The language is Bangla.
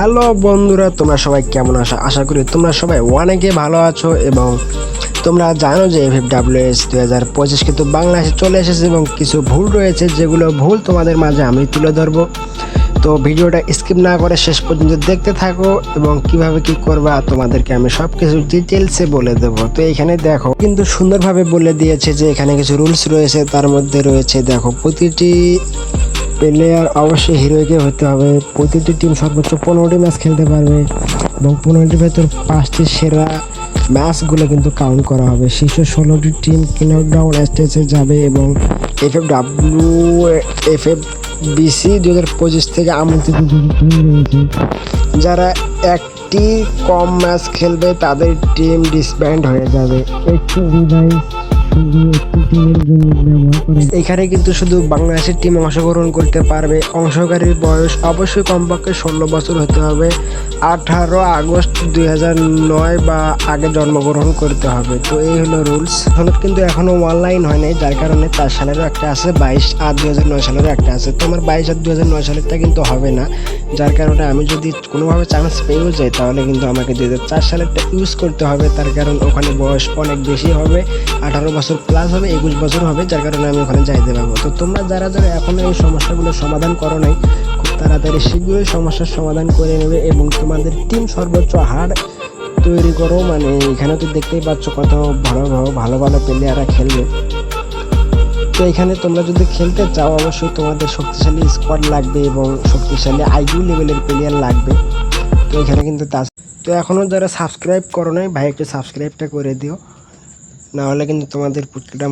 হ্যালো বন্ধুরা, তোমরা সবাই কেমন আছো? আশা করি তোমরা সবাই অনেকে ভালো আছো এবং তোমরা জানো যে এফ ডাব্লিউ এস দু হাজার পঁচিশ কিন্তু বাংলাদেশে চলে এসেছে এবং কিছু ভুল রয়েছে, যেগুলো ভুল তোমাদের মাঝে আমি তুলে ধরবো। তো ভিডিওটা স্কিপ না করে শেষ পর্যন্ত দেখতে থাকো এবং কীভাবে কি করবা তোমাদেরকে আমি সব কিছু ডিটেলসে বলে দেবো। তো এখানে দেখো, কিন্তু সুন্দরভাবে বলে দিয়েছে যে এখানে কিছু রুলস রয়েছে, তার মধ্যে রয়েছে দেখো প্রতিটি প্লেয়ার অবশ্যই হিরোইকে হতে হবে। প্রতিটি টিম সর্বোচ্চ পনেরোটি ম্যাচ খেলতে পারবে এবং পনেরোটির ভেতর পাঁচটি সেরা ম্যাচগুলো কিন্তু কাউন্ট করা হবে। শীর্ষ ষোলোটি টিম ডাউন স্টেজে যাবে এবং F F W F F B C দু হাজার পঁচিশ থেকে আমন্ত্রিত যারা একটি কম ম্যাচ খেলবে, তাদের টিম ডিসব্যান্ড হয়ে যাবে। একটি ডিভাইস শুধু একটি টিমের জন্য এখানে কিন্তু শুধু বাংলাদেশের টিম অংশগ্রহণ করতে পারবে। অংশকারীর বয়স অবশ্যই কমপক্ষে ষোলো বছর হতে হবে। আঠারো আগস্ট দুই বা আগে জন্মগ্রহণ করতে হবে। তো এই হলো রুলস এখন কিন্তু এখনও অনলাইন হয় নাই, যার কারণে চার সালেরও একটা আছে, বাইশ আর দুই হাজার নয় সালেরও একটা আছে। তো আমার বাইশ আর দুই হাজার নয় সালেরটা কিন্তু হবে না, যার কারণে আমি যদি কোনোভাবে চান্স পেয়েও যাই, তাহলে কিন্তু আমাকে দুই হাজার চার সালেরটা ইউজ করতে হবে, তার কারণ ওখানে বয়স অনেক বেশি হবে, আঠারো বছর প্লাস হবে, একুশ বছর হবে, যার কারণে আমি ওখানে যাইতে পারব। তো তোমরা যারা যারা এখনও এই সমস্যাগুলো সমাধান করো নাই তাড়াতাড়ি শীঘ্রই সমস্যার সমাধান করে নেবে এবং তোমাদের টিম সর্বোচ্চ হার তৈরি করো। মানে এখানে তো দেখতেই পাচ্ছ কত ভালো ভালো ভালো ভালো প্লেয়াররা খেলবে। তো এখানে তোমরা যদি খেলতে চাও, অবশ্যই তোমাদের শক্তিশালী স্কোয়াড লাগবে এবং শক্তিশালী আইকিউ লেভেলের প্লেয়ার লাগবে। তো এখানে কিন্তু তা তো এখনও যারা সাবস্ক্রাইব করো নাই, ভাই একটু সাবস্ক্রাইবটা করে দিও। না হলে কিন্তু তোমাদের প্রত্যেকটা